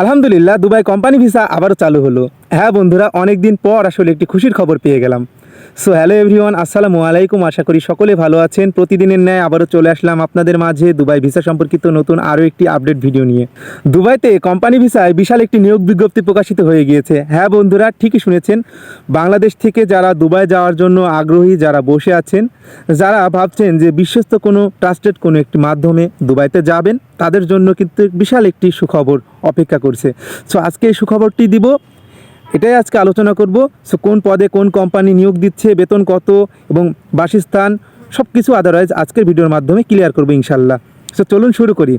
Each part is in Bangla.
আলহামদুলিল্লাহ, দুবাই কোম্পানি ভিসা আবারও চালু হলো। হ্যাঁ বন্ধুরা, অনেকদিন পর আসলে একটি খুশির খবর পেয়ে গেলাম। সো হ্যালো এভরিওয়ান আসসালামু আলাইকুম আশা করি সকলে ভালো আছেন। প্রতিদিনের ন্যায় আবারও চলে আসলাম আপনাদের মাঝে দুবাই ভিসা সম্পর্কিত নতুন আরও একটি আপডেট ভিডিও নিয়ে। দুবাইতে কোম্পানি ভিসায় বিশাল একটি নিয়োগ বিজ্ঞপ্তি প্রকাশিত হয়ে গিয়েছে। হ্যাঁ বন্ধুরা, ঠিকই শুনেছেন, বাংলাদেশ থেকে যারা দুবাই যাওয়ার জন্য আগ্রহী যারা বসে আছেন, যারা ভাবছেন যে বিশ্বস্ত কোনো ট্রাস্টেড কোনো একটি মাধ্যমে দুবাইতে যাবেন, তাদের জন্য কিন্তু বিশাল একটি সুখবর অপেক্ষা করছে। সো আজকে এই সুখবরটি দিব এটাই আজকে আলোচনা করব। সো কোন পদে কোন কোম্পানি নিয়োগ দিচ্ছে, বেতন কত এবং বাসস্থান সব কিছু আদারওয়াইজ আজকের ভিডিওর মাধ্যমে ক্লিয়ার করব ইনশাল্লাহ সো চলুন শুরু করি।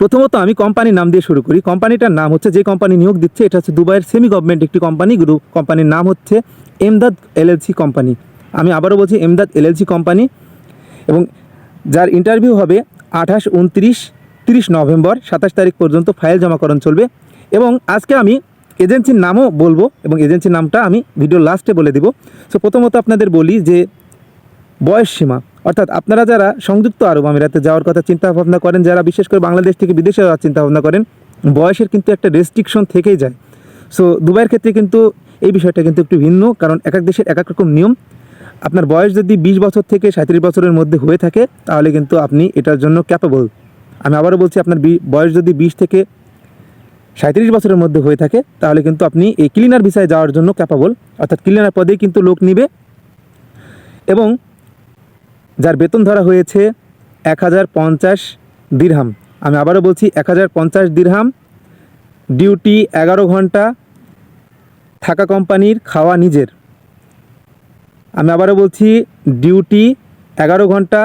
প্রথমত আমি কোম্পানির নাম দিয়ে শুরু করি। কোম্পানিটার নাম হচ্ছে, যে কোম্পানি নিয়োগ দিচ্ছে, এটা হচ্ছে দুবাইয়ের সেমি গভর্নমেন্ট একটি কোম্পানি গ্রুপ কোম্পানির নাম হচ্ছে এমদাদ এলএলসি কোম্পানি আমি আবারও বলছি, এমদাদ এলএলসি কোম্পানি এবং যার ইন্টারভিউ হবে আঠাশ, উনত্রিশ, তিরিশ নভেম্বর, সাতাশ তারিখ পর্যন্ত ফাইল জমাকরণ চলবে। এবং আজকে আমি এজেন্সির নামও বলব এবং এজেন্সির নামটা আমি ভিডিও লাস্টে বলে দিব। সো প্রথমত আপনাদের বলি যে বয়স সীমা, অর্থাৎ আপনারা যারা সংযুক্ত আরব আমিরাতে যাওয়ার কথা চিন্তা ভাবনা করেন, যারা বিশেষ করে বাংলাদেশ থেকে বিদেশে যাওয়ার চিন্তা ভাবনা করেন, বয়সের কিন্তু একটা রেস্ট্রিকশন থেকেই যায়। সো দুবাইয়ের ক্ষেত্রে কিন্তু এই বিষয়টা কিন্তু একটু ভিন্ন, কারণ এক এক দেশের এক এক রকম নিয়ম। আপনার বয়স যদি বিশ বছর থেকে সাঁত্রিশ বছরের মধ্যে হয়ে থাকে, তাহলে কিন্তু আপনি এটার জন্য ক্যাপেবল আমি আবারও বলছি, আপনার বয়স যদি বিশ থেকে সাঁত্রিশ বছরের মধ্যে হয়ে থাকে, তাহলে কিন্তু আপনি এই ক্লিনার ভিসায় যাওয়ার জন্য ক্যাপাবল অর্থাৎ ক্লিনার পদেই কিন্তু লোক নিবে। এবং যার বেতন ধরা হয়েছে এক হাজার পঞ্চাশ দিরহাম আমি আবারও বলছি, এক হাজার পঞ্চাশ দিরহাম ডিউটি এগারো ঘণ্টা থাকা কোম্পানির খাওয়া নিজের। আমি আবারও বলছি ডিউটি এগারো ঘণ্টা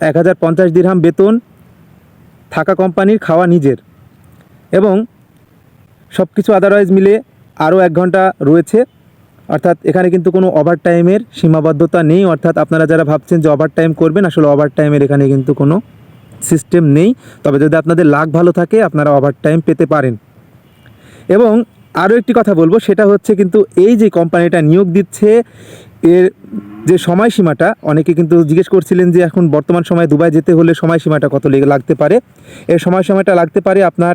এক হাজার পঞ্চাশ দিরহাম বেতন থাকা কোম্পানির খাওয়া নিজের। এবং সব কিছু আদারওয়াইজ মিলে আরও এক ঘণ্টা রয়েছে। অর্থাৎ এখানে কিন্তু কোনো ওভার টাইমের সীমাবদ্ধতা নেই। অর্থাৎ আপনারা যারা ভাবছেন যে ওভার টাইম করবেন, আসলে ওভার টাইমের এখানে কিন্তু কোনো সিস্টেম নেই। তবে যদি আপনাদের লাক ভালো থাকে, আপনারা ওভার টাইম পেতে পারেন। এবং আরও একটি কথা বলব, সেটা হচ্ছে কিন্তু এই যে কোম্পানিটা নিয়োগ দিচ্ছে, এর যে সময়সীমাটা, অনেকে কিন্তু জিজ্ঞেস করছিলেন যে এখন বর্তমান সময়ে দুবাই যেতে হলে সময়সীমাটা কত লেগে লাগতে পারে? এর সময়সীমাটা লাগতে পারে আপনার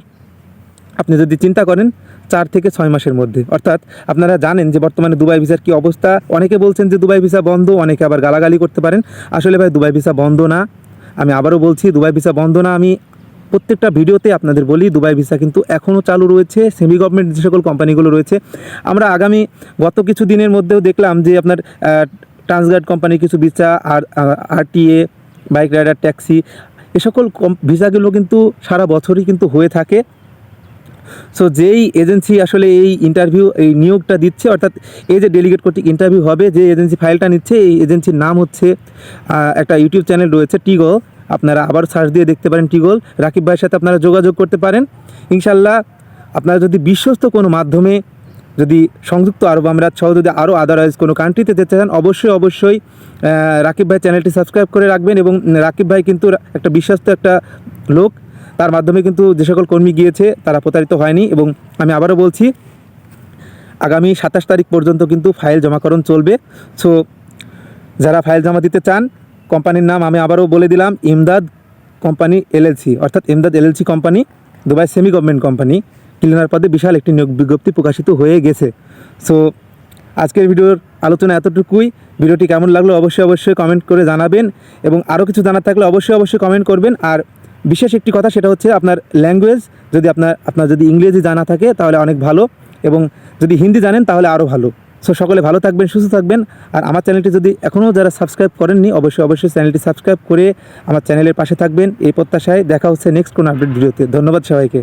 আপনি যদি চিন্তা করেন, চার থেকে ছয় মাসের মধ্যে। অর্থাৎ আপনারা জানেন যে বর্তমানে দুবাই ভিসার কি অবস্থা। অনেকে বলছেন যে দুবাই ভিসা বন্ধ, অনেকে আবার গালাগালি করতে পারেন। আসলে ভাই, দুবাই ভিসা বন্ধ না। আমি আবারও বলছি, দুবাই ভিসা বন্ধ না। আমি প্রত্যেকটা ভিডিওতে আপনাদের বলি, দুবাই ভিসা কিন্তু এখনও চালু রয়েছে। সেমি গভর্নমেন্ট যে সকল কোম্পানিগুলো রয়েছে। আমরা আগামী গত কিছু দিনের মধ্যেও দেখলাম যে আপনার ট্রান্সগার্ড কোম্পানির কিছু ভিসা, আর আরটিএ বাইক রাইডার ট্যাক্সি এ সকল ভিসাগুলো কিন্তু সারা বছরই কিন্তু হয়ে থাকে। সো যেই এজেন্সি আসলে এই ইন্টারভিউ এই নিয়োগটা দিচ্ছে, অর্থাৎ এই যে ডেলিগেট কর্তৃক ইন্টারভিউ হবে, যে এজেন্সি ফাইলটা নিচ্ছে, এই এজেন্সির নাম হচ্ছে একটা ইউটিউব চ্যানেল রয়েছে টিগল আপনারা আবার সার্চ দিয়ে দেখতে পারেন টিগল রাকিব ভাইয়ের সাথে আপনারা যোগাযোগ করতে পারেন। ইনশাল্লাহ আপনারা যদি বিশ্বস্ত কোনো মাধ্যমে যদি সংযুক্ত আরব আমিরাত সহ যদি আরও আদারওয়াইজ কোনো কান্ট্রিতে যেতে চান, অবশ্যই অবশ্যই রাকিব ভাই চ্যানেলটি সাবস্ক্রাইব করে রাখবেন এবং রাকিব ভাই কিন্তু একটা বিশ্বস্ত একটা লোক। তার মাধ্যমে কিন্তু যে সকল কর্মী গিয়েছে, তারা প্রতারিত হয়নি এবং আমি আবারও বলছি, আগামী সাতাশ তারিখ পর্যন্ত কিন্তু ফাইল জমাকরণ চলবে। সো যারা ফাইল জমা দিতে চান, কোম্পানির নাম আমি আবারও বলে দিলাম, ইমদাদ কোম্পানি এলএলসি। অর্থাৎ Imdad LLC company, Dubai semi government company. Cleaner পদে বিশাল একটি নিয়োগ বিজ্ঞপ্তি প্রকাশিত হয়ে গেছে। সো আজকের ভিডিওর আলোচনা এতটুকুই। ভিডিওটি কেমন লাগল অবশ্যই অবশ্যই কমেন্ট করে জানাবেন এবং আরও কিছু জানার থাকলে অবশ্যই অবশ্যই কমেন্ট করবেন। আর বিশেষ একটি কথা, সেটা হচ্ছে আপনার ল্যাঙ্গুয়েজ যদি আপনার আপনার যদি ইংরেজি জানা থাকে, তাহলে অনেক ভালো, এবং যদি হিন্দি জানেন, তাহলে আরও ভালো। সো সকলে ভালো থাকবেন, সুস্থ থাকবেন, আর আমার চ্যানেলটি যদি এখনও যারা সাবস্ক্রাইব করেননি, অবশ্যই অবশ্যই চ্যানেলটি সাবস্ক্রাইব করে আমার চ্যানেলের পাশে থাকবেন। এই প্রত্যাশায় দেখা হচ্ছে নেক্সট কোনো আপডেট ভিডিওতে ধন্যবাদ সবাইকে।